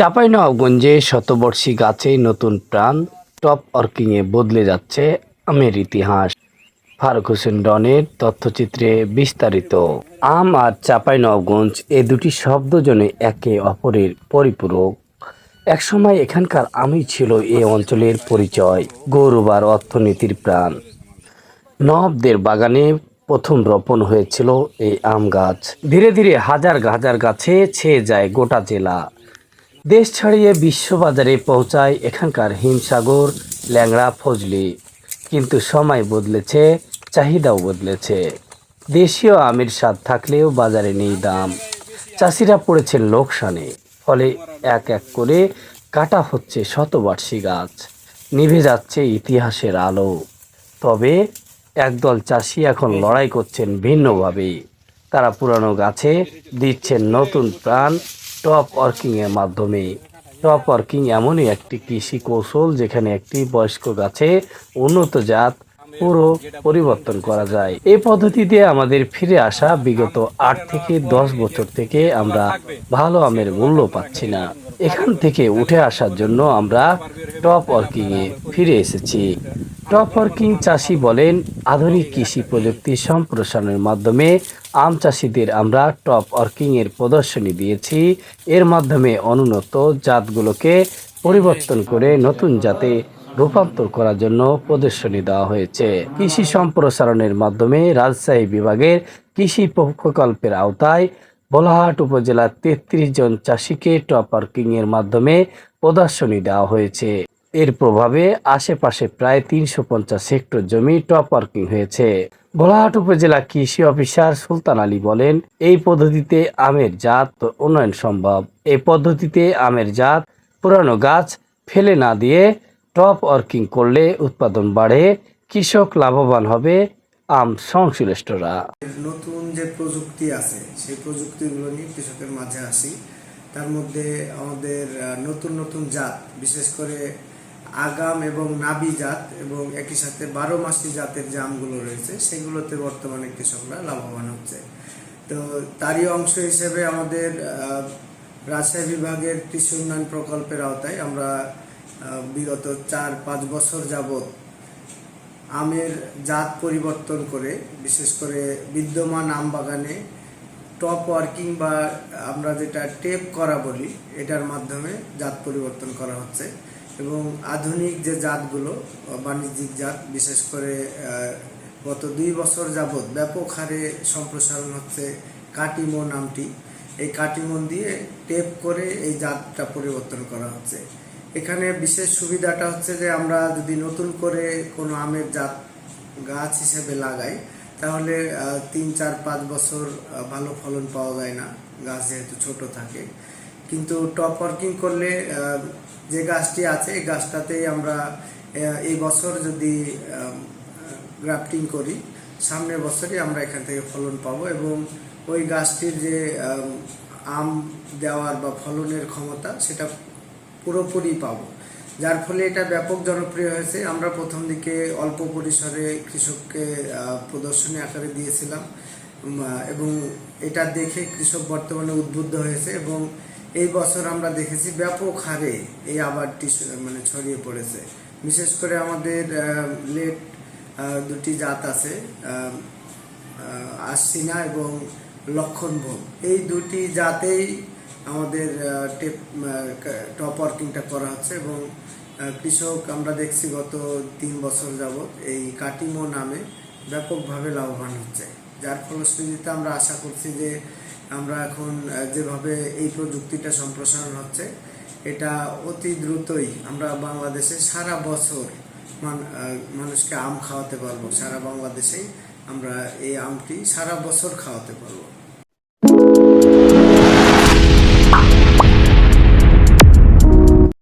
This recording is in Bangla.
চাঁপাইনবাবগঞ্জে শতবর্ষী গাছে নতুন প্রাণ টপ অর্কিংয়ে বদলে যাচ্ছে আমের ইতিহাস। ফারুক হোসেন ডনের তথ্যচিত্রে বিস্তারিত। আম আর চাঁপাইনবাবগঞ্জ এ দুটি শব্দজনে একে অপরের পরিপূরক। একসময় এখানকার আমই ছিল এ অঞ্চলের পরিচয়, গৌরব আর অর্থনীতির প্রাণ। নবদের বাগানে প্রথম রোপণ হয়েছিল এই আম গাছ। ধীরে ধীরে হাজার হাজার গাছে ছেয়ে যায় গোটা জেলা। দেশ ছাড়িয়ে বিশ্ববাজারে পৌঁছায় এখানকার হিমসাগর, ল্যাংড়া, ফজলি। কিন্তু সময় বদলেছে, চাহিদাও বদলেছে। দেশীয় আমের স্বাদ থাকলেও বাজারে নেই দাম। চাষিরা পড়েছেন লোকসানে, ফলে এক এক করে কাটা হচ্ছে শতবার্ষী গাছ। নিভে যাচ্ছে ইতিহাসের আলো। তবে একদল চাষি এখন লড়াই করছেন ভিন্নভাবে। তারা পুরানো গাছে দিচ্ছেন নতুন প্রাণ টপ ওয়ার্কিংয়ের মাধ্যমে। টপ ওয়ার্কিং এমনই একটি কৃষি কৌশল যেখানে একটি বয়স্ক গাছে উন্নত জাত পুরো পরিবর্তন করা যায়। এই পদ্ধতিতে আমাদের ফিরে আসা বিগত আট থেকে দশ বছর থেকে আমরা ভালো আমের মূল্য পাচ্ছি না। এখান থেকে উঠে আসার জন্য আমরা টপ ওয়ার্কিংয়ে ফিরে এসেছি। টপ ওয়ার্কিং চাষি বলেন, আধুনিক কৃষি প্রযুক্তি সম্প্রসারণের মাধ্যমে আম চাষিদের আমরা টপ ওয়ার্কিং এর প্রদর্শনী দিয়েছি। এর মাধ্যমে অনুন্নত জাতগুলোকে পরিবর্তন করে নতুন জাতে রূপান্তর করার জন্য প্রদর্শনী দেওয়া হয়েছে। কৃষি সম্প্রসারণের মাধ্যমে রাজশাহী বিভাগের কৃষি প্রকল্পের আওতায় বোলাহাট উপজেলার তেত্রিশ জন চাষিকে টপ ওয়ার্কিং মাধ্যমে প্রদর্শনী দেওয়া হয়েছে। এর প্রভাবে আশেপাশে প্রায় তিনশো পঞ্চাশ হেক্টর জমি টপ ওয়ার্কিং হয়েছে। বোলাহাট উপজেলা কৃষি অফিসার সুলতান আলী বলেন, এই পদ্ধতিতে আমের জাত উন্নয়ন সম্ভব। এই পদ্ধতিতে আমের জাত, পুরানো গাছ ফেলে না দিয়ে টপ ওয়ার্কিং করলে উৎপাদন বাড়ে, কৃষক লাভবান হবে আম সংশ্লিষ্টরা। নতুন যে প্রযুক্তি আছে, সেই প্রযুক্তিগুলো নিয়ে কৃষকের মাঝে আসি। তার মধ্যে আমাদের নতুন নতুন জাত, বিশেষ করে আগাম এবং নাবি জাত এবং একই সাথে বারো মাসি জাতের যে আমগুলো রয়েছে, সেগুলোতে বর্তমানে কৃষকরা লাভবান হচ্ছে। তো তারই অংশ হিসেবে আমাদের রাজশাহী বিভাগের কৃষি উন্নয়ন প্রকল্পের আওতায় আমরা বিগত চার পাঁচ বছর যাবত আমের জাত পরিবর্তন করে, বিশেষ করে বিদ্যমান আম বাগানে টপ ওয়ার্কিং বা আমরা যেটা টেপ করা বলি, এটার মাধ্যমে জাত পরিবর্তন করা হচ্ছে। এবং আধুনিক যে জাতগুলো বাণিজ্যিক জাত, বিশেষ করে গত দুই বছর যাবৎ ব্যাপক হারে সম্প্রসারণ হচ্ছে কাটিমো নামটি। এই কাটিমন দিয়ে টেপ করে এই জাতটা পরিবর্তন করা হচ্ছে। এখানে বিশেষ সুবিধাটা হচ্ছে যে, আমরা যদি নতুন করে কোনো আমের জাত, গাছ হিসেবে লাগাই, তাহলে তিন, চার, পাঁচ বছর ভালো ফলন পাওয়া যায় না। গাছ যেহেতু ছোট থাকে। কিন্তু টপ ওয়ার্কিং করলে যে গাছটি আছে এই গাছটাতেই আমরা এই বছর যদি গ্রাফটিং করি সামনের বছরই আমরা এখান থেকে ফলন পাবো এবং ওই গাছটির যে আম, দেওয়ার বা ফলনের ক্ষমতা সেটা পুরোপুরি পাবো। যার ফলে এটা ব্যাপক জনপ্রিয় হয়েছে। আমরা প্রথম দিকে অল্প পরিসরে কৃষককে প্রদর্শনী আকারে দিয়েছিলাম এবং এটা দেখে কৃষক বর্তমানে উদ্বুদ্ধ হয়েছে এবং এই বছর আমরা দেখেছি ব্যাপক হারে এই আবারটি মানে ছড়িয়ে পড়েছে। বিশেষ করে আমাদের লেট দুটি জাত আছে আশ্বিনা এবং লক্ষণভোগ। এই দুটি জাতেই আমাদের টেপ টপ ওয়ার্কিংটা করা হচ্ছে এবং কৃষক আমরা দেখছি গত তিন বছর যাবৎ এই কাটিমো নামে ব্যাপকভাবে লাভবান হচ্ছে। যার ফলশ্রুতিতে আমরা আশা করছি যে আমরা এখন যেভাবে এই প্রযুক্তিটা সম্প্রসারণ হচ্ছে, এটা অতি দ্রুতই আমরা বাংলাদেশে সারা বছর মান- মানুষকে আম খাওয়াতে পারব। সারা বাংলাদেশেই আমরা এই আমটি সারা বছর খাওয়াতে পারব।